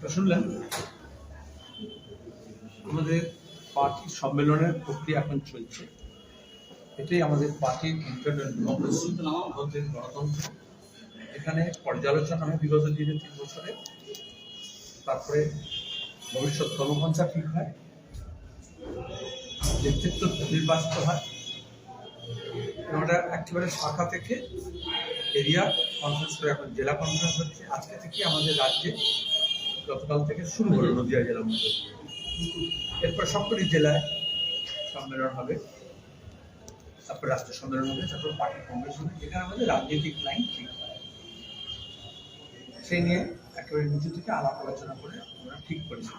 তো শুনলেন? আমাদের পার্টির সম্মেলনের প্রক্রিয়া এখন চলছে। এটাই আমাদের পার্টির ডেমোক্রেসি আমাদের গণতন্ত্র। এখানে পর্যালোচনা হয় বিগত দিনের তিন বছরে। তারপরে ভবিষ্যৎ কর্মপন্থা ঠিক হয়। নেতৃত্ব নির্বাচিত হয়। এটা একেবারে শাখা থেকে এরিয়া কনফারেন্স করে এখন জেলা কনফারেন্স হচ্ছে। আজকে থেকে আমাদের রাজ্যে গতকাল থেকে শুরু হলো নদিয়া মধ্যে এরপর সবকটি জেলায় সম্মেলন হবে। তারপর রাষ্ট্র সম্মেলন হবে, তারপর পার্টি কংগ্রেস হবে। যেখানে আমাদের রাজনৈতিক লাইন ঠিক সেই নিয়ে একেবারে নিচু থেকে আলাপ আলোচনা করে আমরা ঠিক করেছি।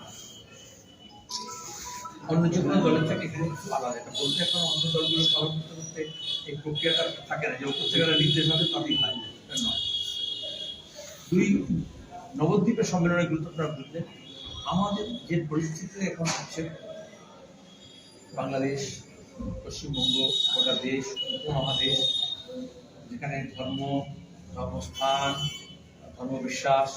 অন্য যে কোনো দলের থেকে এখানে আলাদা। এটা বলতে এখন অন্য দলগুলো পালন করতে এই প্রক্রিয়াটা থাকে না। যে উপর নির্দেশ হবে তাতেই হয়। নয়। দুই নবদ্বীপের সম্মেলনের গুরুত্ব বুঝলেন আমাদের যে পরিস্থিতিতে এখন হচ্ছে বাংলাদেশ, পশ্চিমবঙ্গ গোটা দেশ উপমহাদেশ, যেখানে ধর্ম, ধর্মস্থান, ধর্মবিশ্বাস,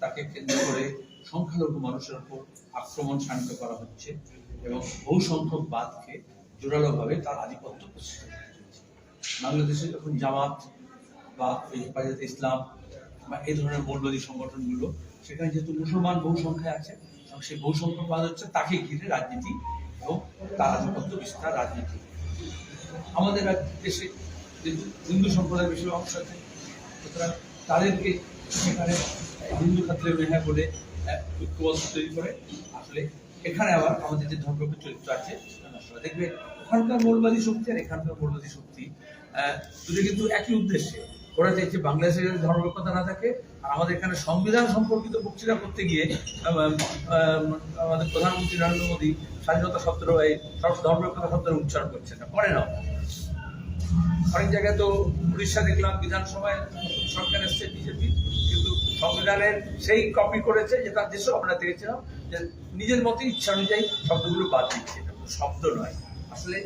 তাকে কেন্দ্র করে সংখ্যালঘু মানুষের উপর আক্রমণ শান্ত করা হচ্ছে এবং বহু সংখ্যক বাদকে জোরালোভাবে তার আধিপত্য প্রতিষ্ঠা বাংলাদেশে যখন জামাত বা হেফাজতে ইসলাম বা এই ধরনের মৌলবাদী সংগঠনগুলো, সেখানে যেহেতু মুসলমান বহু সংখ্যায় আছে সেই বহু সংখ্যকবাদ হচ্ছে তাকে ঘিরে রাজনীতি এবং তার আধিপত্য বিস্তার রাজনীতি। আমাদের দেশে হিন্দু সম্প্রদায়ের বেশি অংশ আছে। সুতরাং তাদেরকে সেখানে হিন্দু খাতরে মেহা করে ঐক্যবদ্ধ তৈরি করে, আসলে এখানে আবার আমাদের যে ধর্মকে চরিত্র আছে দেখবে ওখানকার মৌলবাদী শক্তি আর এখানকার মৌলবাদী শক্তি দুটো কিন্তু একই উদ্দেশ্যে। ওরা চাইছে বাংলাদেশের যদি না থাকে আর আমাদের এখানে সংবিধান সম্পর্কিত বক্তৃতা করতে গিয়ে আম, আম, আমাদের প্রধানমন্ত্রী নরেন্দ্র মোদী স্বাধীনতা শব্দের এই ধর্মকতা শব্দের উচ্চারণ করছে না করে না। অনেক জায়গায় তো উড়িষ্যা দেখলাম বিধানসভায় সরকার এসছে বিজেপি কিন্তু সংবিধানের সেই কপি করেছে যেটা দেশেও আমরা দেখেছিলাম যে নিজের মতো ইচ্ছা অনুযায়ী শব্দগুলো বাদ দিচ্ছে। শব্দ নয়। আসলে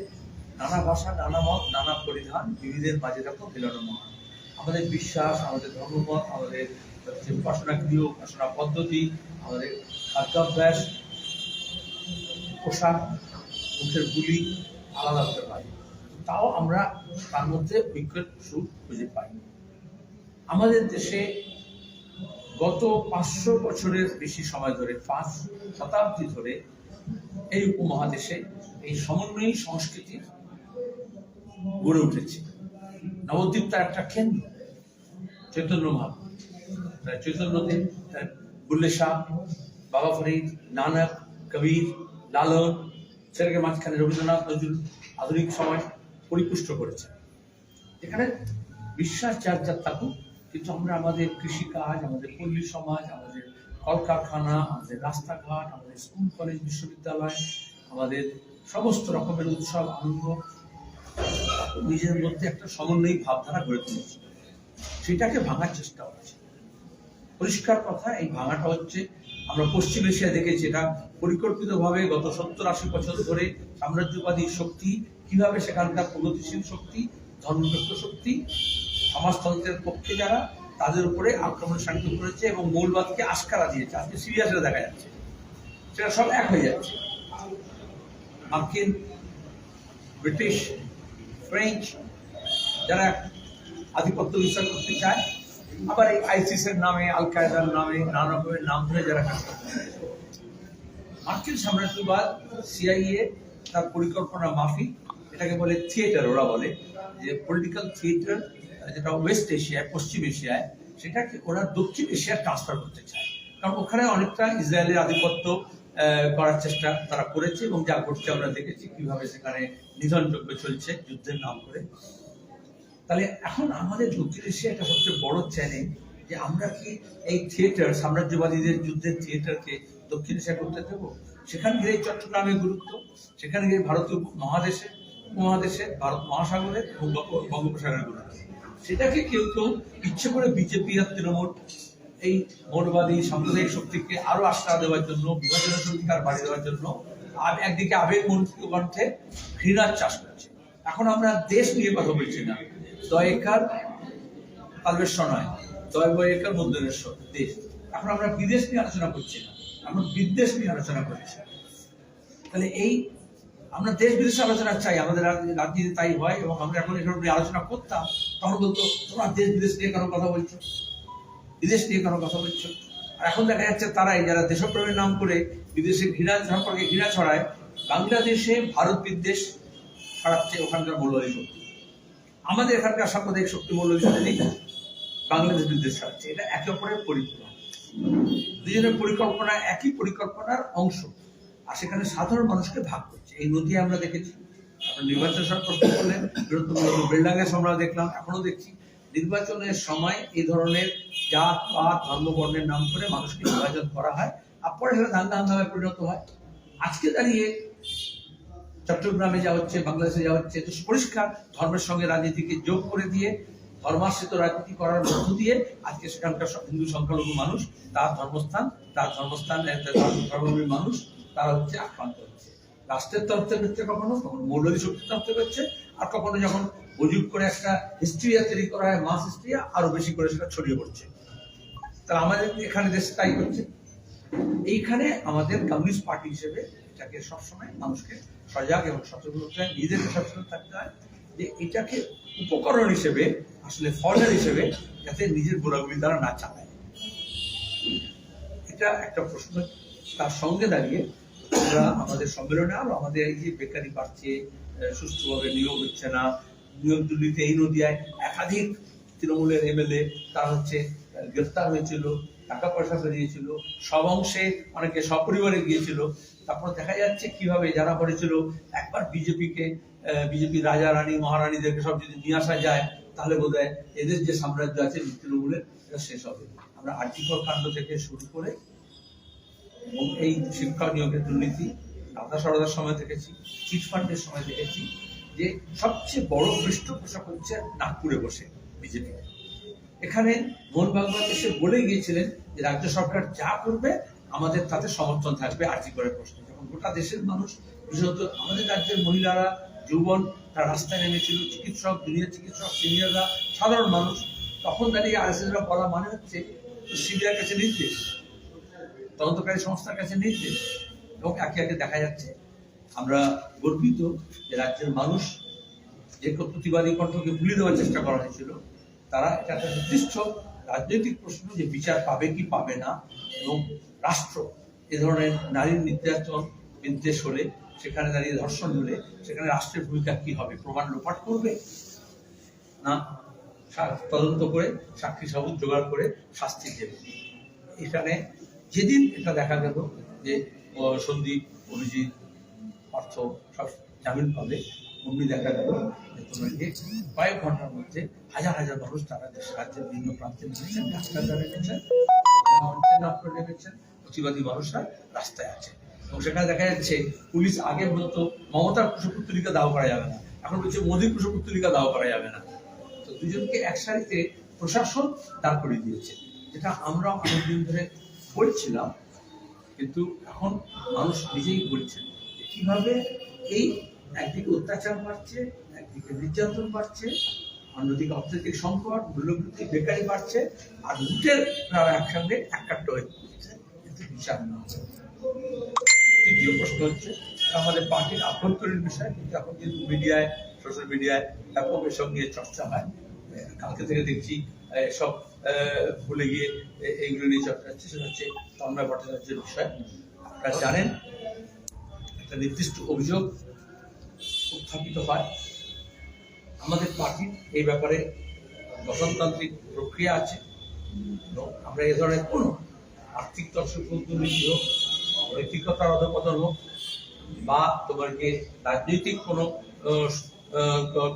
নানা ভাষা নানা মত নানা পরিধান বিবিধের মাঝে রাখো মিলন মহান আমাদের বিশ্বাস, আমাদের ধর্মমত আমাদের হচ্ছে উপাসনা গৃহ, উপাসনা পদ্ধতি, আমাদের খাদ্যাভ্যাস, পোশাক, মুখের গুলি আলাদা হতে পারে। তাও আমরা তার মধ্যে ঐক্যের সুর খুঁজে পাই। আমাদের দেশে গত পাঁচশো বছরের বেশি সময় ধরে, পাঁচ শতাব্দী ধরে এই উপমহাদেশে এই সমন্বয়ী সংস্কৃতির গড়ে উঠেছে। নবদ্বীপ তার একটা কেন্দ্র। চৈতন্য মহাপুর। তাই চৈতন্যদেব বুল্লে শাহ, বাবা ফরিদ, নানক, কবির, লালন ছেলেকে মাঝখানে রবীন্দ্রনাথ, নজরুল আধুনিক সময় পরিপুষ্ট করেছে। এখানে বিশ্বাস যার যার থাকুক, কিন্তু আমরা আমাদের কৃষিকাজ, আমাদের পল্লী সমাজ, আমাদের কলকারখানা, আমাদের রাস্তাঘাট, আমাদের স্কুল, কলেজ, বিশ্ববিদ্যালয়, আমাদের সমস্ত রকমের উৎসব, আনন্দ নিজের মধ্যে একটা সমন্বয়ী ভাবধারা গড়ে তুলেছে। সেটাকে ভাঙার চেষ্টা হচ্ছে। পরিষ্কার কথা, এই ভাঙাটা হচ্ছে আমরা পশ্চিম এশিয়া দেখেছি এটা পরিকল্পিতভাবে গত সত্তর আশি বছর ধরে সাম্রাজ্যবাদী শক্তি, কীভাবে সেখানকার প্রগতিশীল শক্তি, ধর্মনিরপেক্ষ শক্তি, সমাজতন্ত্রের পক্ষে যারা, তাদের উপরে আক্রমণ শান্ত করেছে এবং মৌলবাদকে আস্কারা দিয়েছে। আজকে সিরিয়াসে দেখা যাচ্ছে। সেটা সব এক হয়ে যাচ্ছে। মার্কিন ব্রিটিশ ফ্রেঞ্চ যারা আধিপত্য বিস্তার করতে চায়, আবার এই আইসিসের নামে আল কায়দার নামে, নানা রকমের নাম ধরে যারা কাজ করতে মার্কিন সাম্রাজ্যবাদ সিআইএ তার পরিকল্পনা মাফিক, এটাকে বলে থিয়েটার, ওরা বলে, যে পলিটিক্যাল থিয়েটার যেটা ওয়েস্ট এশিয়ায় পশ্চিম এশিয়ায় সেটাকে ওরা দক্ষিণ এশিয়ায় ট্রান্সফার করতে চায়। কারণ ওখানে অনেকটা ইসরায়েলের আধিপত্য করার চেষ্টা তারা করেছে এবং যা ঘটছে আমরা দেখেছি কীভাবে সেখানে নিধনযজ্ঞ চলছে, যুদ্ধের নাম করে। তাহলে এখন আমাদের দক্ষিণ এশিয়া একটা সবচেয়ে বড় চ্যালেঞ্জ যে আমরা কি এই থিয়েটার সাম্রাজ্যবাদীদের যুদ্ধের থিয়েটারকে দক্ষিণ এশিয়া করতে দেবো? সেখানে গিয়ে এই চট্টগ্রামের গুরুত্ব, সেখানে গিয়ে ভারতীয় মহাদেশে মহাদেশে ভারত মহাসাগরের এবং বঙ্গোপসাগরের গুরুত্ব। সেটাকে কেউ কেউ ইচ্ছে করে বিজেপি আর তৃণমূল এই মৌলবাদী সাম্প্রদায়িক শক্তিকে আরও আশ্রয় দেওয়ার জন্য, বিভাজনের অধিকার বাড়িয়ে দেওয়ার জন্য একদিকে আবেগ কণ্ঠে ঘৃণার চাষ করছে। এখন আমরা দেশ নিয়ে কথা বলছি না। দয়েকার তালবেশ্বর নয় দয় বয়েকার মধ্যনেশ্বর দেশ। এখন আমরা বিদেশ নিয়ে আলোচনা করছি না। আমরা বিদ্বেষ নিয়ে আলোচনা করছি তাহলে এই আমরা দেশ বিদেশে আলোচনা চাই, আমাদের রাজ- রাজনীতি তাই হয় এবং আমরা এখন এসব আলোচনা করতাম, তখন বলতো, তোমরা দেশ বিদেশ নিয়ে কারও কথা বলছো? বিদেশ নিয়ে কেন কথা বলছো? আর এখন দেখা যাচ্ছে তারাই যারা দেশপ্রেমের নাম করে বিদেশে ঘৃণা সম্পর্কে ঘৃণা ছড়ায়, বাংলাদেশে ভারত বিদ্বেষ ছড়াচ্ছে ওখানকার মৌলবাদী শক্তি। আমাদের এখানকার সাম্প্রদায়িক শক্তি মৌলবাদী শক্তি বাংলাদেশ বিদ্বেষ ছড়াচ্ছে। এটা একে অপরের পরিকল্পনা। দুজনের পরিকল্পনা একই পরিকল্পনার অংশ। আর সেখানে সাধারণ মানুষকে ভাগ করছে। এই নদী আমরা দেখেছি। আপনার নির্বাচন সব প্রশ্ন করলেন বৃহত্তম বেলডাঙ্গেস আমরা দেখলাম এখনও দেখছি। নির্বাচনের সময় এই ধরনের জাত, পাত ধর্ম বর্ণের নাম করে মানুষকে বিভাজন করা হয়। আর পরে সেটা দাঙ্গা হাঙ্গামে পরিণত হয়। আজকে দাঁড়িয়ে চট্টগ্রামে যা হচ্ছে, বাংলাদেশে যা হচ্ছে তো পরিষ্কার ধর্মের সঙ্গে রাজনীতিকে যোগ করে দিয়ে, ধর্মাশ্রিত রাজনীতি করার মধ্য দিয়ে আজকে সেখানকার হিন্দু সংখ্যালঘু মানুষ, তার ধর্মস্থান তার ধর্মস্থান ধর্ম- মানুষ, তারা হচ্ছে আক্রান্ত হচ্ছে। রাষ্ট্রের তরফ থেকে হচ্ছে কখনো কখনো মৌলবী শক্তির তরফ থেকে হচ্ছে। আর কখনো যখন অজুগ করে একটা হিস্ট্রিয়া তৈরি করা হয় মাস হিস্ট্রিয়া আরও বেশি করে সেটা ছড়িয়ে পড়ছে। তাহলে আমাদের এখানে দেশে তাই হচ্ছে। এইখানে আমাদের কমিউনিস্ট পার্টি হিসেবে এটাকে সবসময় মানুষকে সজাগ এবং সচেতন হতে হয় নিজেদেরকে সচেতন থাকতে হয় যে এটাকে উপকরণ হিসেবে, আসলে ফর্ডার হিসেবে যাতে নিজের গোলাগুলি দ্বারা না চালায়। এটা একটা প্রশ্ন তার সঙ্গে দাঁড়িয়ে আমরা আমাদের সম্মেলনে আরও আমাদের এই যে বেকারি বাড়ছে সুষ্ঠুভাবে নিয়োগ হচ্ছে না নিয়োগ দুর্নীতি এই নদিয়ায় একাধিক তৃণমূলের এমএলএ, তারা হচ্ছে গ্রেফতার হয়েছিল, টাকা পয়সা বেরিয়েছিল সব অংশে অনেকে সপরিবারে গিয়েছিল। তারপর দেখা যাচ্ছে কীভাবে যারা একবার বিজেপিকে বিজেপি রাজা রানী, মহারানীদেরকে সব যদি নিয়ে আসা যায়, তাহলে বোধ এদের যে সাম্রাজ্য আছে, তৃণমূলের, এটা শেষ হবে। আমরা আর্থিকর কাণ্ড থেকে শুরু করে এই শিক্ষা নিয়োগের দুর্নীতি দাদা সরদার সময় দেখেছি চিট ফান্ডের সময় দেখেছি। যে সবচেয়ে বড় পৃষ্ঠপোষক হচ্ছে নাগপুরে বসে বিজেপি। এখানে মোহন ভাগবত এসে বলে গিয়েছিলেন যে রাজ্য সরকার যা করবে, আমাদের তাতে সমর্থন থাকবে, আর্থিক করে প্রশ্ন। যখন গোটা দেশের মানুষ, বিশেষত আমাদের রাজ্যের মহিলারা, যৌবন, তারা রাস্তায় নেমেছিল, চিকিৎসক জুনিয়র চিকিৎসক, সিনিয়ররা, সাধারণ মানুষ, তখন দাঁড়িয়ে আর আরএসএসরা বলা মানে হচ্ছে সিবিআই কাছে নির্দেশ, তদন্তকারী সংস্থার কাছে নির্দেশ, এবং একে একে দেখা যাচ্ছে আমরা গর্বিত যে রাজ্যের মানুষ যে প্রতিবাদী কণ্ঠকে ভুলে দেওয়ার চেষ্টা করা হয়েছিল, তারা এটা একটা নির্দিষ্ট রাজনৈতিক প্রশ্ন যে বিচার পাবে কি পাবে না, এবং রাষ্ট্র এ ধরনের নারীর নির্যাতন বিদ্বেষ হলে সেখানে দাঁড়িয়ে ধর্ষণ হলে সেখানে রাষ্ট্রের ভূমিকা কি হবে, প্রমাণ লোপাট করবে? না তদন্ত করে সাক্ষী সাবুত জোগাড় করে শাস্তি দেবে। এখানে যেদিন এটা দেখা গেল যে সন্দীপ, অভিজিৎ অর্থ সব জামিন পাবে। অমনি দেখা গেল যে কয়েক ঘণ্টার মধ্যে হাজার হাজার মানুষ তারা রাজ্যের বিভিন্ন প্রান্তে নেমেছেন রাস্তায় নেমেছেন নাটক নেমেছেন, প্রতিবাদী মানুষরা রাস্তায় আছে। এবং সেখানে দেখা যাচ্ছে পুলিশ আগে বলতো মমতার কুশপুত্তলিকা দাও করা যাবে না, এখন বলছে মোদীর কুশপুত্তলিকা দাও করা যাবে না। তো দুজনকে এক সারিতে প্রশাসন দাঁড় করিয়ে দিয়েছে, যেটা আমরা অনেকদিন ধরে বলছিলাম কিন্তু এখন মানুষ নিজেই বলছেন কীভাবে এই একদিকে অত্যাচার বাড়ছে, একদিকে নির্যাতন বাড়ছে, অন্যদিকে অর্থনৈতিক সংকট, মূল্যবৃদ্ধি, বেকারি বাড়ছে, আর লুটের তারা একসঙ্গে একাট্ট হয়ে পড়ছে। বিচার না তৃতীয় প্রশ্ন হচ্ছে আমাদের পার্টির আভ্যন্তরীণ বিষয়, কিন্তু এখন কিন্তু মিডিয়ায় সোশ্যাল মিডিয়ায় ব্যাপক এসব নিয়ে চর্চা হয় কালকে থেকে দেখছি সব ভুলে গিয়ে এইগুলো নিয়ে চর্চা হচ্ছে, সেটা হচ্ছে তন্ময় ভট্টাচার্যের বিষয়। আপনারা জানেন একটা নির্দিষ্ট অভিযোগ উত্থাপিত হয়। আমাদের পার্টির এই ব্যাপারে গঠনতান্ত্রিক প্রক্রিয়া আছে। আমরা এ ধরনের কোনো আর্থিক দুর্নীতি হোক, নৈতিকতার অধপতন হোক, বা তোমার রাজনৈতিক কোনো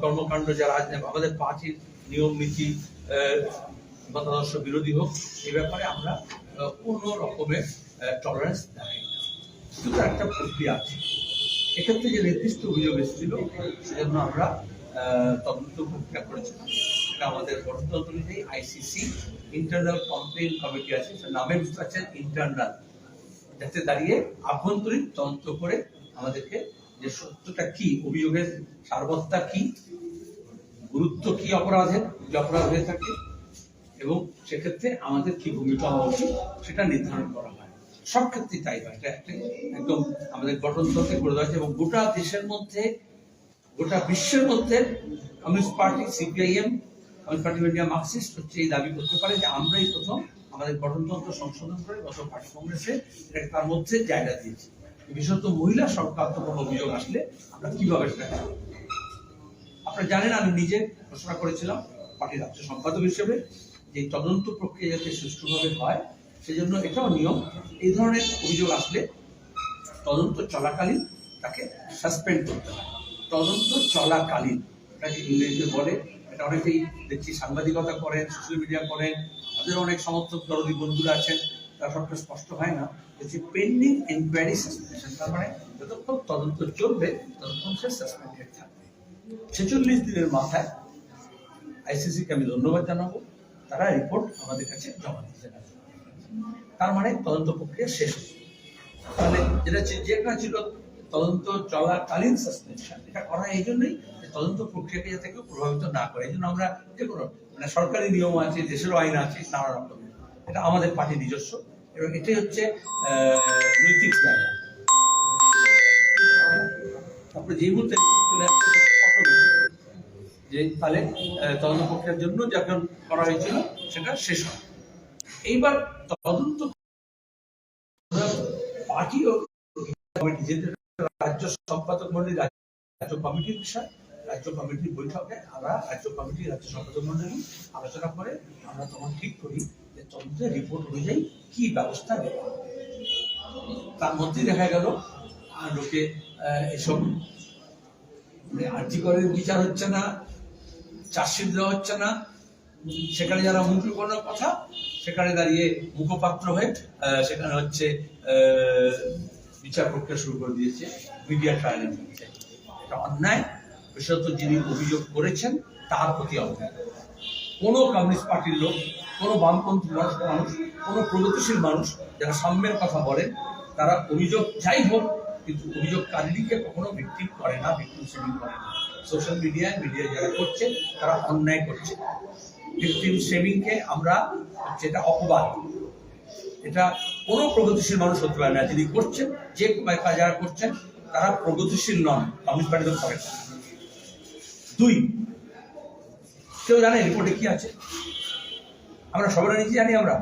কর্মকাণ্ড যারা আমাদের পার্টির নিয়ম, নীতি মতাদর্শ বিরোধী হোক এই ব্যাপারে আমরা কোনো রকমের টলারেন্স দেখাই শুধু একটা প্রক্রিয়া আছে। এক্ষেত্রে যে নির্দিষ্ট অভিযোগ এসেছিল, সেজন্য আমরা তদন্ত প্রক্রিয়া করেছিলাম। সেটা আমাদের গঠনতন্ত্র অনুযায়ী আইসিসি ইন্টারনাল কমপ্লেন কমিটি আছে বুঝতে পারছেন ইন্টারনাল যাতে দাঁড়িয়ে আভ্যন্তরীণ তদন্ত করে আমাদেরকে যে সত্যটা কি, অভিযোগের সারবত্তা কি, গুরুত্ব কি অপরাধের যে অপরাধ হয়ে থাকে, এবং সেক্ষেত্রে আমাদের কি ভূমিকা হওয়া উচিত, সেটা নির্ধারণ করা হয়। সব ক্ষেত্রেই তাই হয়। এটা একদম আমাদের গঠনতন্ত্রে করে দেওয়া এবং গোটা দেশের মধ্যে, গোটা বিশ্বের মধ্যে communist party CPIM communist party India Marxist হচ্ছে এই দাবি করতে পারে যে আমরাই প্রথম আমাদের গঠনতন্ত্র সংশোধন করে গত পার্টি কংগ্রেসে তার মধ্যে জায়গা দিয়েছি। বিশেষত মহিলা সংক্রান্ত কোনো অভিযোগ আসলে আমরা কীভাবে সেটা আপনারা জানেন, আমি নিজে ঘোষণা করেছিলাম পার্টির রাজ্য সম্পাদক হিসেবে যে তদন্ত প্রক্রিয়া যাতে সুষ্ঠুভাবে হয় সেজন্য এটাও নিয়ম। এই ধরনের অভিযোগ আসলে তদন্ত চলাকালীন তাকে সাসপেন্ড করতে হয়। তদন্ত চলাকালীন এটাকে ইংরেজিতে বলে, এটা অনেকেই দেখছি সাংবাদিকতা করেন সোশ্যাল মিডিয়া করেন, তাদের অনেক সমর্থক দরদি বন্ধুরা আছেন, তার সবটা স্পষ্ট হয় না। হচ্ছে পেন্ডিং এনকোয়ারি সাসপেনশন তার মানে যতক্ষণ তদন্ত চলবে, ততক্ষণ সে সাসপেন্ডেড থাকবে। ছেচল্লিশ দিনের মাথায় আইসিসিকে আমি ধন্যবাদ জানাব। তারা রিপোর্ট আমাদের কাছে জমা দিতে যাবে তার মানে তদন্ত প্রক্রিয়া শেষ তাহলে যেটা যেটা ছিল তদন্ত চলাকালীন সাসপেনশন এটা করা এই জন্যই তদন্ত প্রক্রিয়াকে যাতে কেউ প্রভাবিত না করে। এই জন্য আমরা যে কোনো মানে সরকারি নিয়ম আছে দেশেরও আইন আছে, নানা রকমের এটা আমাদের পার্টি নিজস্ব। এবং এটাই হচ্ছে নৈতিক জায়গা। তারপরে যে মুহূর্তে যে তাহলে তদন্ত প্রক্রিয়ার জন্য যখন করা হয়েছিল, সেটা শেষ হয়। এইবার তদন্ত পার্টি ও কমিটি যেহেতু রাজ্য সম্পাদক মন্ডলী, রাজ্য কমিটির বিষয়, রাজ্য কমিটির বৈঠকে আমরা রাজ্য কমিটি, রাজ্য সম্পাদক মন্ডলী আলোচনা করে আমরা তখন ঠিক করি যে তদন্তের রিপোর্ট অনুযায়ী কি ব্যবস্থা তার মধ্যে দেখা গেল লোকে এসব মানে আর্জি করের বিচার হচ্ছে না, চার্জশিট দেওয়া হচ্ছে না। সেখানে যারা মুখে কথা সেখানে দাঁড়িয়ে মুখপাত্র হয়ে সেখানে হচ্ছে বিচার প্রক্রিয়া শুরু করে দিয়েছে, মিডিয়া ট্রায়ালের মধ্যে এটা অন্যায়, বিশেষত যিনি অভিযোগ করেছেন, তার প্রতি অন্যায় কোনো কমিউনিস্ট পার্টির লোক, কোনো বামপন্থী মানুষ মানুষ, কোনো প্রগতিশীল মানুষ যারা সাম্যের কথা বলেন, তারা অভিযোগ যাই হোক, কিন্তু অভিযোগকারীকে কখনো ভিক্টিম করে না ভিক্টিম সেভিং করে না। সোশ্যাল মিডিয়ায় মিডিয়া যারা করছে, তারা অন্যায় করছে। ভিক্টিম সেভিংকে আমরা যেটা অপবাদ, এটা কোনো প্রগতিশীল মানুষ হতে পারে না। যিনি করছেন, যে যারা করছেন, তারা প্রগতিশীল নন, কমিউনিস্ট পার্টি তো করেন দুই, কেউ জানে রিপোর্টে কি আছে? আমরা সবাই নিজে জানি আমরা?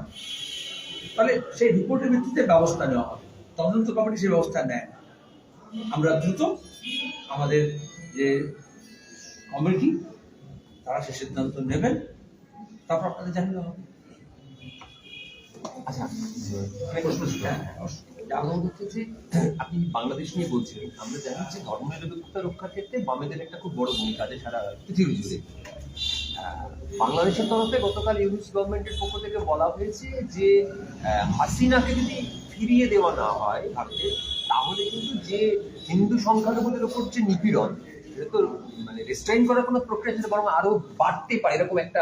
তাহলে সেই রিপোর্টের ভিত্তিতে ব্যবস্থা নেওয়া হবে। তদন্ত কমিটি সেই ব্যবস্থা নেয়। আমরা দ্রুত আমাদের যে কমিটি, তারা সে সিদ্ধান্ত নেবেন। তারপর আপনাদের জানিয়ে দেওয়া হবে। আচ্ছা প্রশ্ন হ্যাঁ। আমার হচ্ছে যে আপনি বাংলাদেশ নিয়ে বলছিলেন আমরা জানি যে ধর্মনিরপেক্ষতা রক্ষার ক্ষেত্রে বামেদের একটা খুব বড় ভূমিকা আছে সারা পৃথিবী জুড়ে। বাংলাদেশের তরফে গতকাল ইউনিস গভর্নমেন্টের পক্ষ থেকে বলা হয়েছে যে হাসিনাকে যদি ফিরিয়ে দেওয়া না হয় ভারতে তাহলে কিন্তু যে হিন্দু সংখ্যালঘুদের উপর যে নিপীড়ন মানে করার কোনো প্রক্রিয়া বরং আরও বাড়তে পারে, এরকম একটা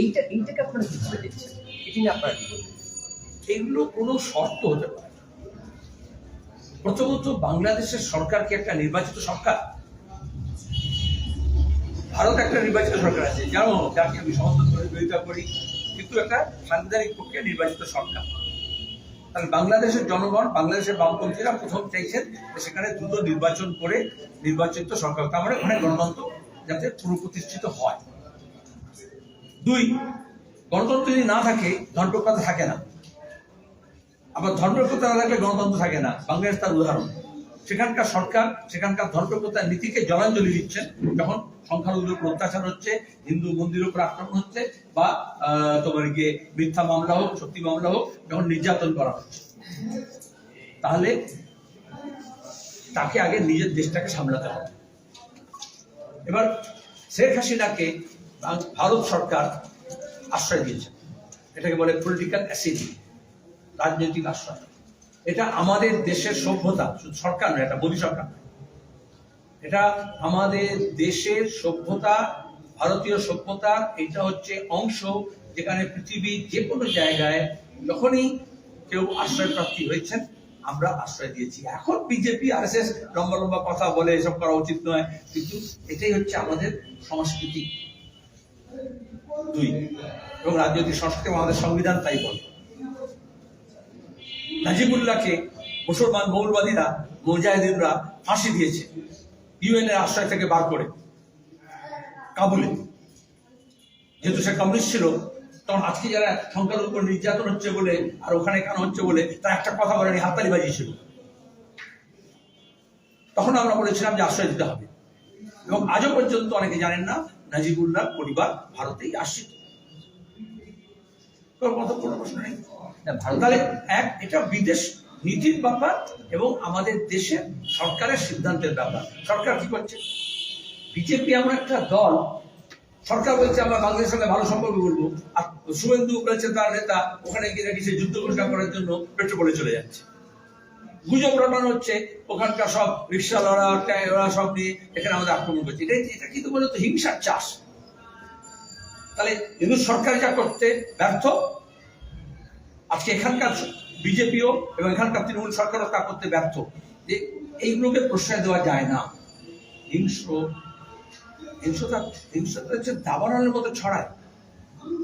এইটা, এইটাকে আপনারা দেখছেন এটি নিয়ে আপনারা এগুলো কোনো শর্ত হতে পারে প্রথমত, বাংলাদেশের সরকার কি একটা নির্বাচিত সরকার। ভারত একটা নির্বাচিত সরকার আছে। যেমন, যাকে আমি করে বিরোধিতা করি, কিন্তু একটা সাংবিধানিক প্রক্রিয়া নির্বাচিত সরকার। তাহলে বাংলাদেশের জনগণ, বাংলাদেশের বামপন্থীরা প্রথম চাইছেন সেখানে দ্রুত নির্বাচন করে নির্বাচিত সরকার। তার মানে ওখানে গণতন্ত্র যাতে পুনঃপ্রতিষ্ঠিত হয়। দুই, গণতন্ত্র যদি না থাকে, ধর্মপ্রথা থাকে না। আবার ধর্মপ্রথা না থাকলে গণতন্ত্র থাকে না। বাংলাদেশ তার উদাহরণ। সেখানকার সরকার, সেখানকার ধর্মপ্রথার নীতিকে জলাঞ্জলি দিচ্ছেন। যখন সংখ্যালঘুদের উপর অত্যাচার হচ্ছে হিন্দু মন্দিরের উপর আক্রমণ হচ্ছে বা তোমার গিয়ে মিথ্যা মামলা হোক, সত্যি মামলা হোক, যখন নির্যাতন করা হচ্ছে। তাহলে তাকে আগে নিজের দেশটাকে সামলাতে হবে। এবার শেখ হাসিনাকে ভারত- সরকার আশ্রয় দিয়েছে। এটাকে বলে পলিটিক্যাল অ্যাসিডি রাজনৈতিক আশ্রয়। এটা আমাদের দেশের সভ্যতা সরকার নয়, এটা মোদী সরকার। এটা আমাদের দেশের সভ্যতা, ভারতীয় সভ্যতার এটা হচ্ছে অংশ যেখানে পৃথিবীর যে কোনো জায়গায় যখনই কেউ আশ্রয় প্রাপ্তি হয়েছেন, আমরা আশ্রয় দিয়েছি। এখন বিজেপি আর এস এস লম্বা লম্বা কথা বলে এসব করা উচিত নয়, কিন্তু এটাই হচ্ছে আমাদের সংস্কৃতি। দুই, এবং রাজনৈতিক সংস্কৃতি আমাদের সংবিধান তাই বলে। নাজিবুল্লাহকে মুসলমান মৌলবাদীরা মুজাহিদিনরা ফাঁসি দিয়েছে। ইউএন এর আশ্রয় থেকে বার করে। কাবুলে। যেহেতু সে কমিউনিস্ট ছিল তখন আজকে যারা সংখ্যালঘুর উপর নির্যাতন হচ্ছে বলে আর ওখানে কেন হচ্ছে বলে তার একটা কথা বলেনি হাততালি বাজিয়েছিল। তখন আমরা বলেছিলাম যে আশ্রয় দিতে হবে। এবং আজও পর্যন্ত অনেকে জানেন না নাজিবুল্লাহ পরিবার ভারতেই আশ্রিত। মতো কোনো প্রশ্ন নেই? ভারত তাহলে এক এটা বিদেশ নীতির ব্যাপার এবং আমাদের দেশের সরকারের সিদ্ধান্তের ব্যাপার। সরকার কি করছে? বিজেপি এমন একটা দল, সরকার বলছে, আমরা বাংলাদেশের সঙ্গে ভালো সম্পর্ক করব। আর শুভেন্দু বলেছে, তার নেতা ওখানে গিয়ে নাকি সে যুদ্ধ ঘোষণা করার জন্য পেট্রোপোলে চলে যাচ্ছে। গুজব রটানো হচ্ছে, ওখানকার সব রিক্সাওয়ালা ওরা সব নিয়ে এখানে আমাদের আক্রমণ করছে। এটা এটা কিন্তু বলতো, হিংসার চাষ। তাহলে হিন্দু সরকার যা করতে ব্যর্থ, আজকে এখানকার বিজেপিও এবং এখানকার তৃণমূল সরকারও তা করতে ব্যর্থ। যে এইগুলোকে প্রশ্রয় দেওয়া যায় না। হিংস্র হিংসতা হিংসতা হচ্ছে দাবানলের মতো ছড়ায়।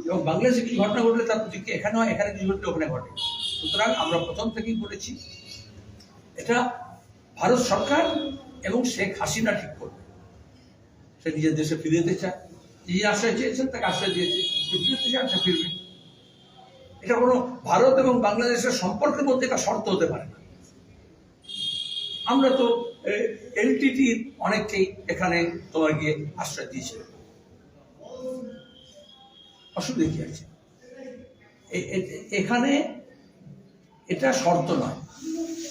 এবং বাংলাদেশে কি ঘটনা ঘটলে তার প্রতিক্রিয়া এখানে হয়, এখানে কিছু ঘটলে ওখানে ঘটে? সুতরাং আমরা প্রথম থেকেই বলেছি, এটা ভারত সরকার এবং শেখ হাসিনা ঠিক করবে। সে নিজের দেশে ফিরে যেতে চায়। যে আশ্রয় চেয়েছেন, তাকে আশ্রয় দিয়েছে। যে ফিরতে চান সে ফিরবে। এটা কোনো ভারত এবং বাংলাদেশের সম্পর্কের মধ্যে একটা শর্ত হতে পারে না। আমরা তো এলটিটির অনেককেই এখানে তোমার গিয়ে আশ্রয় দিয়েছিল অসুবিধা কি। আছে এখানে এটা শর্ত নয়।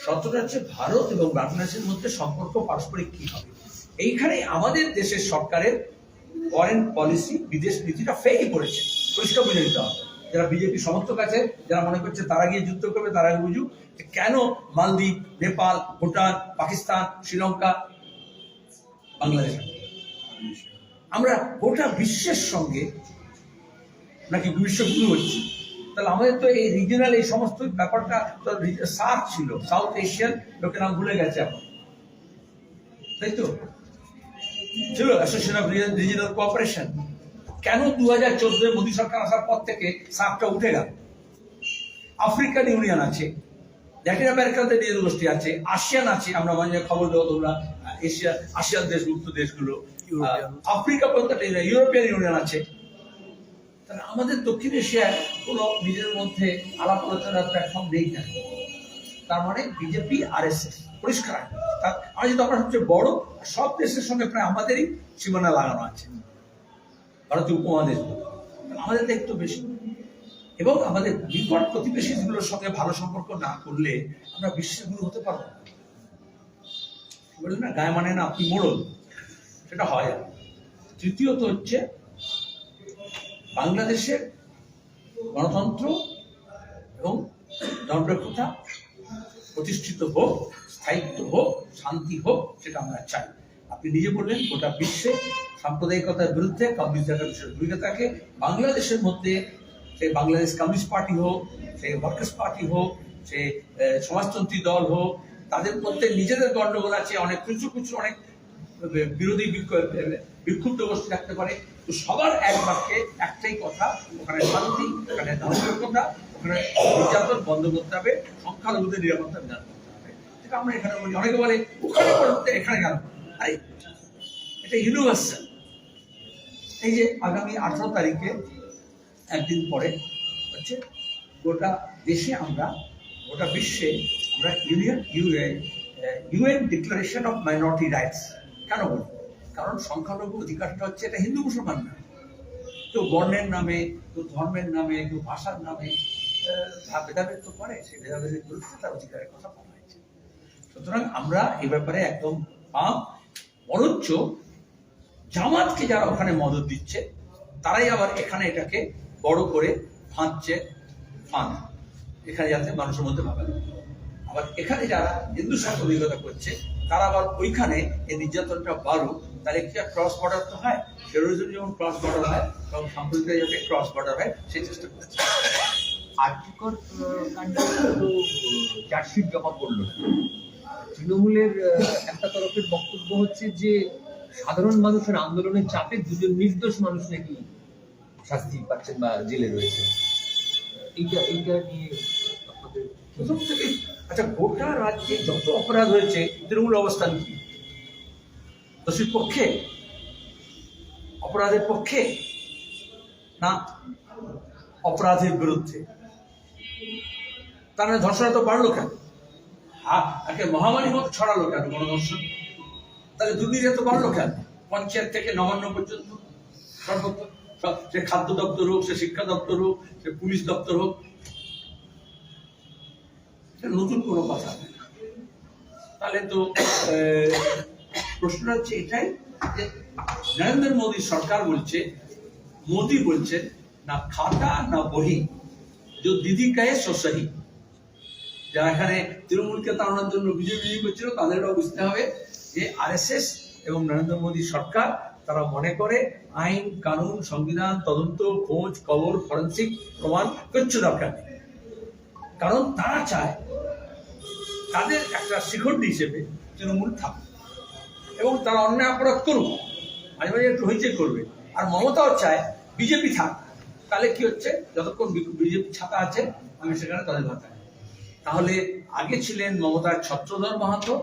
শর্তটা হচ্ছে ভারত এবং বাংলাদেশের মধ্যে সম্পর্ক পারস্পরিক কি হবে? এইখানে আমাদের দেশের সরকারের ফরেন পলিসি বিদেশ নীতিটা ফেল করেছে। পরিষ্কার বুঝে নিতে হবে। যারা বিজেপি সমর্থক আছে, যারা মনে করছে তারা গিয়ে যুদ্ধ করবে তারা বুঝুক যে কেন মালদ্বীপ, নেপাল, ভুটান, পাকিস্তান, শ্রীলঙ্কা, বাংলাদেশ। আমরা গোটা বিশ্বের সঙ্গে নাকি বিশ্বগুরু হচ্ছি। তাহলে আমাদের তো এই রিজনাল এই সমস্ত ব্যাপারটা তো সার্ক ছিল। সাউথ এশিয়ান লোকের নাম ভুলে গেছে এখন। তাই তো? ছিল অ্যাসোসিয়েশন অফ রিজনাল কোঅপারেশন কেন দু হাজার চোদ্দোয় মোদী সরকার আসার পর থেকে সার্কটা উঠে গেল আফ্রিকান ইউনিয়ন আছে ল্যাটিন আমেরিকাতে গোষ্ঠী আছে আসিয়ান আছে আমরা মাঝে খবর দেবো তোমরা এশিয়া আসিয়ান দেশভুক্ত দেশগুলো ইউরোপিয়ান। আফ্রিকা পর্যন্ত ইউরোপিয়ান ইউনিয়ন আছে। তাহলে আমাদের দক্ষিণ এশিয়ার কোনো নিজের মধ্যে আলাপ আলোচনার প্ল্যাটফর্ম নেই কেন? তার মানে বিজেপি আর এস এস পরিষ্কার আমরা যেহেতু আমরা সবচেয়ে বড় সব দেশের সঙ্গে প্রায় আমাদেরই সীমানা লাগানো আছে। ভারতীয় উপমহাদেশ আমাদের একটু বেশি। এবং আমাদের নিকট প্রতিবেশীগুলোর সঙ্গে ভালো সম্পর্ক না করলে আমরা বিশ্বের গুরু হতে পারব না। বললেন না? গায়ে মানে না আপনি মোড়ল। সেটা হয় তৃতীয়ত হচ্ছে বাংলাদেশের গণতন্ত্র এবং জনপ্রিয়তা প্রতিষ্ঠিত হোক, স্থায়িত্ব হোক, শান্তি হোক, সেটা আমরা চাই। আপনি নিজে বললেন, গোটা বিশ্বে সাম্প্রদায়িকতার বিরুদ্ধে কমিউনিস্ট বিশেষ ভূমিকা থাকে। বাংলাদেশের মধ্যে সে বাংলাদেশ কমিউনিস্ট পার্টি হোক, সে ওয়ার্কার্স পার্টি হোক, সে সমাজতন্ত্রী দল হোক, তাদের মধ্যে নিজেদের গণ্ডগোল আছে, অনেক কিছু কিছু অনেক বিরোধী বিক্ষ- বিক্ষুব্ধ গোষ্ঠী থাকতে পারে। তো সবার এক বাক্যে একটাই কথা, ওখানে শান্তি, ওখানে ধার্মিকতা ওখানে নির্যাতন বন্ধ করতে হবে, সংখ্যালঘুদের নিরাপত্তা বিধান করতে হবে। আমরা এখানে বলি, অনেকে বলে, ওখানে এখানে কেন? আরে এটা ইউনিভার্সাল এই যে আগামী আঠারো তারিখে একদিন পরে হচ্ছে গোটা দেশে আমরা, গোটা বিশ্বে আমরা union UN declaration of minority rights কেন বলি কারণ সংখ্যালঘু অধিকারটা হচ্ছে এটা হিন্দু মুসলমান না। কেউ বর্ণের নামে, কেউ ধর্মের নামে, কেউ ভাষার নামে ভেদাভেদ তো করে, সেই ভেদাভেদের বিরুদ্ধে তার অধিকারের কথা বলা হয়েছে। সুতরাং আমরা এ ব্যাপারে একদম পাম বরঞ্চ জামাতকে যারা ওখানে মদত দিচ্ছে, তারাই আবার এখানে এটাকে বড় করে ফাঁদছে ফাঁদ এখানে যাতে মানুষের মধ্যে ভাবে। আবার এখানে যারা হিন্দু অভিজ্ঞতা করছে, তারা আবার ওইখানে এই নির্যাতনটা বাড়ুক। তাহলে কি ক্রস বর্ডার তো হয়? টেরোরিজম যেমন ক্রস বর্ডার হয় তখন সাম্প্রদায়িক যাতে ক্রস বর্ডার হয়, সেই চেষ্টা করছে। আর্থিকর কাণ্ডে চার্জশিট জমা না। তৃণমূলের একটা তরফের বক্তব্য হচ্ছে যে সাধারণ মানুষের আন্দোলনের চাপে দুজন নির্দোষ মানুষ নাকি শাস্তি পাচ্ছেন বা জেলে রয়েছেন। এইটা এইটা নিয়ে প্রথম থেকে আচ্ছা গোটা রাজ্যে যত অপরাধ হয়েছে, তৃণমূল অবস্থান কি? দোষীর পক্ষে? অপরাধের পক্ষে? না, অপরাধের বিরুদ্ধে? তার মানে ধর্ষণটা তো বাড়লো কেন? একে মহামারী মতো ছড়ালো কেন গণধর্ষণ? তাহলে দুর্নীতি তো বাড়লো কেন? পঞ্চায়েত থেকে নবান্ন পর্যন্ত সে খাদ্য দপ্তর হোক, সে শিক্ষা দপ্তর হোক, সে পুলিশ দপ্তর হোক। নতুন কোনো কথা। তাহলে তো প্রশ্নটা হচ্ছে এটাই যে নরেন্দ্র মোদী সরকার বলছে, মোদী বলছেন, না খাতা, না বহি। যে দিদি সো সহি। যারা এখানে তৃণমূলকে তাড়ানোর জন্য বিজেপি করছিল তাদেরও বুঝতে হবে যে আরএসএস এবং নরেন্দ্র মোদী সরকার তারা মনে করে আইন, কানুন, সংবিধান, তদন্ত, খোঁজ, খবর, ফরেন্সিক প্রমাণ কিচ্ছু দরকার নেই। কারণ তারা চায় তাদের একটা শিখণ্ডি হিসেবে তৃণমূল থাকুক এবং তারা অন্যায় অপরাধ করুক, মাঝে মাঝে একটু হইচই করবে। আর মমতাও চায় বিজেপি থাক, তাহলে কি হচ্ছে? যতক্ষণ বিজেপি ছাতা আছে, আমি সেখানে তাদের ভাতা তাহলে আগে ছিলেন মমতার ছত্রধর মাহাতো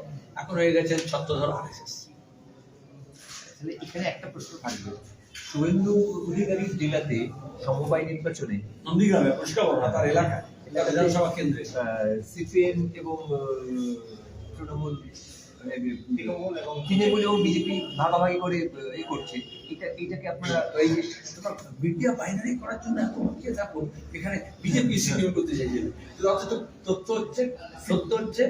এখন হয়ে গেছেন ছত্রধর আর এস এস এখানে একটা প্রশ্ন থাকবে। শুভেন্দু অধিকারী জেলাতে সমবায় নির্বাচনে নন্দীগ্রামে পরিষ্কার তার এলাকা বিধানসভা কেন্দ্রে। সিপিএম এবং তৃণমূল তৃণমূল এবং তৃণমূল এবং বিজেপি ভাগাভাগি করে এ করছে। এটা এটাকে আপনারা এই যে মিডিয়া বাইনারি করার জন্য এত কে থাকো এখানে বিজেপি সিকিউর করতে চাইছে। অথচ তথ্য হচ্ছে সত্য হচ্ছে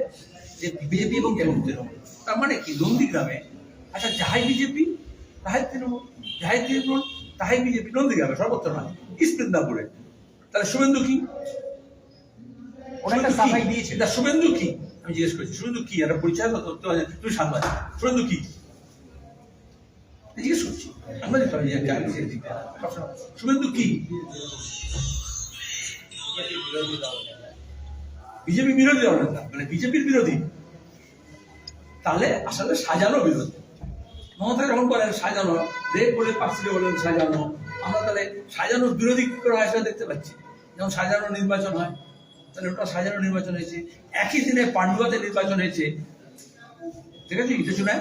যে বিজেপি এবং তৃণমূল। তার মানে কি? নন্দীগ্রামে আচ্ছা যাহাই বিজেপি তাহাই তৃণমূল যাহাই তৃণমূল তাহাই বিজেপি। নন্দীগ্রামে সর্বত্র নয়। ইস্ট মেদিনীপুরে তাহলে শুভেন্দু কি? শুভেন্দু কি? সাফাই দিয়েছেন। না, শুভেন্দু কি? আমি জিজ্ঞেস করছি শুভেন্দু কি? একটা পরিচয় তুমি সাংবাদিক শুভেন্দু কি? জিজ্ঞেস করছি সাংবাদিক কি? বিজেপি বিরোধী দল নেতা মানে বিজেপির বিরোধী। তাহলে আসলে সাজানো বিরোধী। মমতা যখন বলেন সাজানো রেপ বলে পার্সিটে বলেন সাজানো, আমরা তাহলে সাজানোর বিরোধী করে দেখতে পাচ্ছি। যেমন সাজানো নির্বাচন হয়। তাহলে ওটা সাজানো নির্বাচন হয়েছে। একই দিনে পান্ডুয়াতে নির্বাচন হয়েছে। ঠিক আছে এটা শুনে?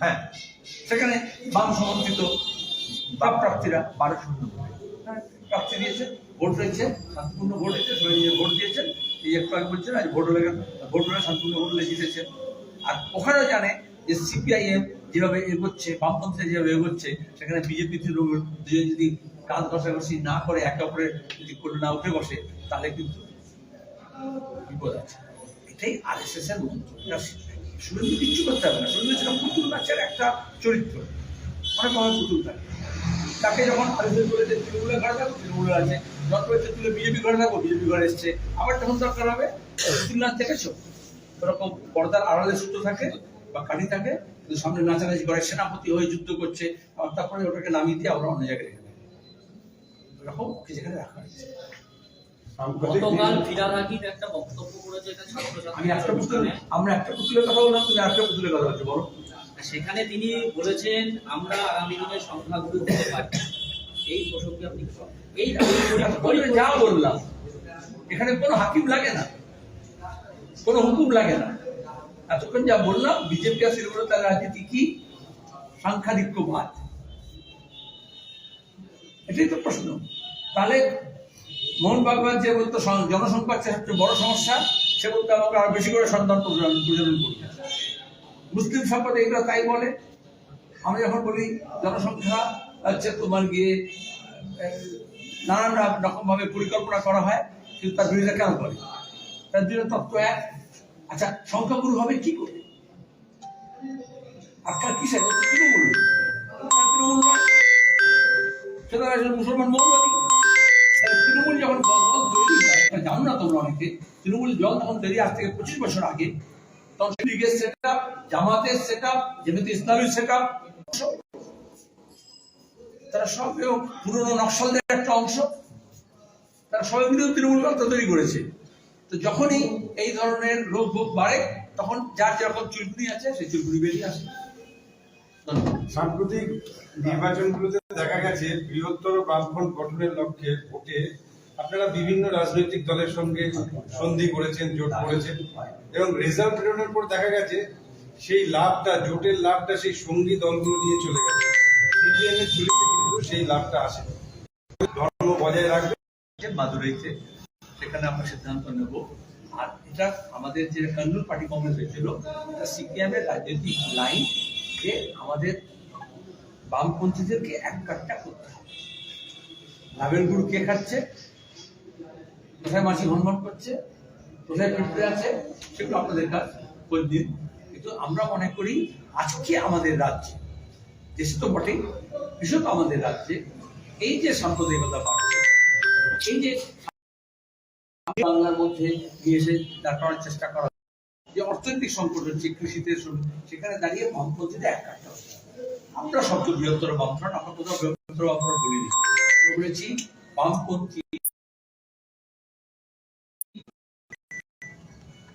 হ্যাঁ। সেখানে বাম সমর্থিত বাম প্রার্থীরা বারো শূন্য হ্যাঁ, প্রার্থী দিয়েছে ভোট হয়েছে শান্তিপূর্ণ ভোট হয়েছে সবাই ভোট দিয়েছেন এই একটু আগে বলছেন আজ ভোট হলে ভোট হলে শান্তিপূর্ণ ভোট হলে জিতেছেন আর ওখানেও জানে যে সিপিআইএম যেভাবে এগোচ্ছে বামপন্থী যেভাবে এগোচ্ছে সেখানে বিজেপি দুজন যদি কাজ ঘষাঘষি না করে একে অপরের যদি করে না উঠে বসে তাহলে কিন্তু বিপদ আছে। এটাই এর মন্ত্র শুভেন্দু কিচ্ছু করতে হবে না। শুভেন্দু সেটা পুতুল নাচের একটা চরিত্র। অনেক পুতুল থাকে। তাকে যখন তৃণমূলের ঘরে থাকো, তৃণমূলের আছে। তুলে বিজেপি ঘরে থাকো বিজেপি ঘরে এসছে। আবার তখন দরকার হবে ওরকম পর্দার আড়ালে সূত্র থাকে বা কাঠি থাকে, কিন্তু সামনে নাচানাচি করে, সেনাপতি হয়ে যুদ্ধ করছে, তারপরে ওটাকে নামিয়ে দিয়ে আমরা অন্য জায়গায় রেখে দেয়। যেখানে রাখা হয়েছে। গতকাল ফিরাদ হাকিম একটা বক্তব্য করেছে এটা আমি একটা পুতুল আমরা একটা পুতুলের কথা বললাম তুমি একটা পুতুলের কথা বলছো বলো। সেখানে তিনি বলেছেন আমরা আগামী দিনে সংখ্যাগুরু হতে পারি। এই প্রসঙ্গে আপনি এই যা বললাম এখানে কোনো হাকিম লাগে না কোনো হুকুম লাগে না। এতক্ষণ যা বললাম বিজেপি আর তৃণমূল তার রাজনীতি কি? সাংখ্যাধিক্যবাদ। এটাই তো প্রশ্ন। তাহলে মোহন বাগবান যে বলতো জনসংখ্যার সবচেয়ে বড় সমস্যা, সে বলতো, আমাকে আরও বেশি করে সন্তান প্রজনন প্রজনন করতে মুসলিম সম্পদে এগুলো তাই বলে। আমরা যখন বলি জনসংখ্যা, হচ্ছে তোমার গিয়ে নানান রকম ভাবে পরিকল্পনা করা হয়, কিন্তু তার বিরোধিতা কেন করে? তার বিরোধী তত্ত্ব এক। আচ্ছা সংখ্যাগুরু হবে কি করে? আপনার কিসে তৃণমূল। তৃণমূল নয়। সে তো একজন মুসলমান মৌলবাদী তৃণমূল যখন দল দল জানো না তোমরা অনেকে, তৃণমূল জল তখন তৈরি আজ থেকে পঁচিশ বছর আগে। তখন লীগের সেট আপ জামাতের সেট আপ যেহেতু ইসলামী সেট আপ তারা সব পুরনো নকশালদের একটা অংশ। তারা সবাই মিলেও তৃণমূল দলটা তৈরি করেছে। তো যখনই এই ধরনের রোগ ভোগ বাড়ে, তখন যার যেরকম চুলকুনি আছে, সেই চুলকুনি বেরিয়ে আসে। সাম্প্রতিক নির্বাচনগুলোতে দেখা গেছে বৃহত্তর বামফ্রন্ট গঠনের লক্ষ্যে ভোটে আপনারা বিভিন্ন রাজনৈতিক দলের সঙ্গে সন্ধি করেছেন, জোট করেছেন এবং রেজাল্ট বেরোনোর পর দেখা গেছে সেই লাভটা, জোটের লাভটা সেই সঙ্গী দলগুলো নিয়ে চলে গেছে। সিপিএম এর ঝুলিতে কিন্তু সেই লাভটা আসে। ধর্ম বজায় রাখবে। মাদুরাইতে। সেখানে আমরা সিদ্ধান্ত নেব। আর এটা আমাদের যে কর্নূল পার্টি কংগ্রেস হয়েছিল, এটা সিপিএম এর রাজনৈতিক লাইন যে আমাদের বামপন্থীদেরকে এক কাটটা করতে হবে। লাভের গুড় কে খাচ্ছে? কোথায় মাছি ভনভন করছে? কোথায় পিঁপড়ে আছে? সেগুলো আপনাদের কাজ খোঁজ দিন। কিন্তু আমরা মনে করি, আজকে আমাদের রাজ্যে, দেশে তো বটেই বিশেষত আমাদের রাজ্যে এই যে সাম্প্রদায়িকতা বাড়ছে, এই যে বাংলার মধ্যে নিয়ে এসে দাঁড় করার চেষ্টা করা, যে অর্থনৈতিক সংকট হচ্ছে কৃষিতে সেখানে দাঁড়িয়ে বামপন্থীদের এক কাটতে হবে আমরা শব্দ বৃহত্তর বামফ্রন্ট, আমরা কোথাও বৃহত্তর বামফ্রন্ট বলিনি। বলেছি, বামপন্থী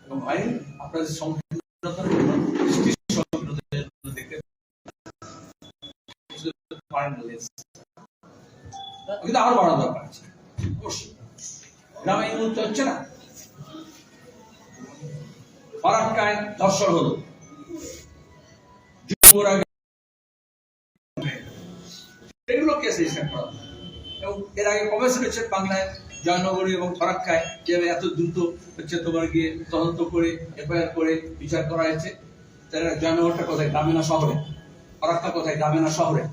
এবং আপনাদের সংকীর্ণতার এই হচ্ছে না? ধর্ষণ হলো। কেস রেজিস্টার করা? এবং এর আগে কবে শুনেছেন বাংলায় জয়নগরী এবং ফরাক্কায়, যে এত দ্রুত হচ্ছে তোমার গিয়ে তদন্ত করে এফআইআর করে বিচার করা হয়েছে। তারা জয়নগরটা কোথায়? গ্রামে না শহরে। ফরাক্কা কোথায়? গ্রামে না শহরে।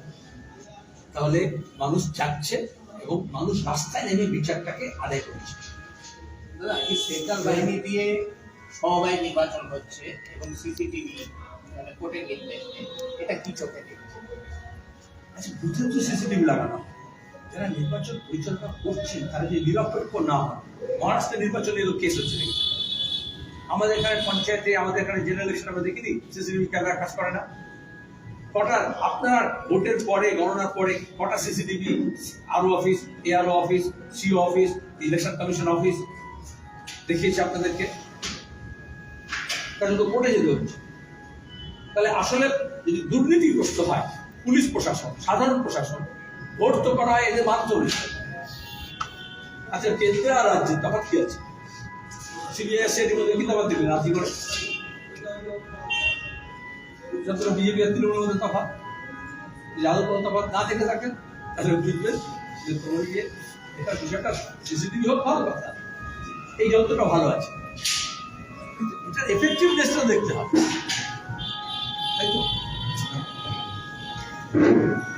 তাহলে মানুষ যাচ্ছে এবং মানুষ রাস্তায় নেমে বিচারটাকে আদায় করছে। সেন্ট্রাল বাহিনী দিয়ে সমবায় নির্বাচন হচ্ছে এবং সিসিটিভি মানে কোর্টের নির্দেশে এটা কি চোখে দেখছে আচ্ছা বুথে তো সিসিটিভি লাগানো। যারা নির্বাচন পরিচালনা করছেন, তারা যে নিরপেক্ষ না হয় মহারাষ্ট্রের নির্বাচন তো কেস হচ্ছে নাকি? আমাদের এখানে পঞ্চায়েতে, আমাদের এখানে জেনারেল ইলেকশন আমরা দেখিনি সিসিটিভি ক্যামেরা কাজ করে না। কটা আপনার ভোটের পরে, গণনার পরে, কটা সিসিটিভি আরও office ARO office CO office election commission office দেখিয়েছে আপনাদেরকে। তাহলে তো কোর্টে যেতে হচ্ছে। তাহলে আসলে যদি দুর্নীতিগ্রস্ত হয় পুলিশ প্রশাসন, সাধারণ প্রশাসন, ভোট তো করা হয় এদের মাধ্যমে আচ্ছা কেন্দ্রে আর রাজ্যে তফাৎ কি আছে? সিবিআই এর মধ্যে কি তফাৎ দিবে? রাজি করে? যতটা বিজেপি আর তৃণমূলের মধ্যে তফাৎ যাদব কোনো না দেখে থাকেন, তাহলে বুঝবেন যে তোমার গিয়ে এটা বিষয়টা সিসিটিভি হোক, ভালো কথা। এই যন্ত্রটা ভালো আছে। কিন্তু এটার এফেক্টিভনেসটা দেখতে হবে। তাই তো? Mm-hmm.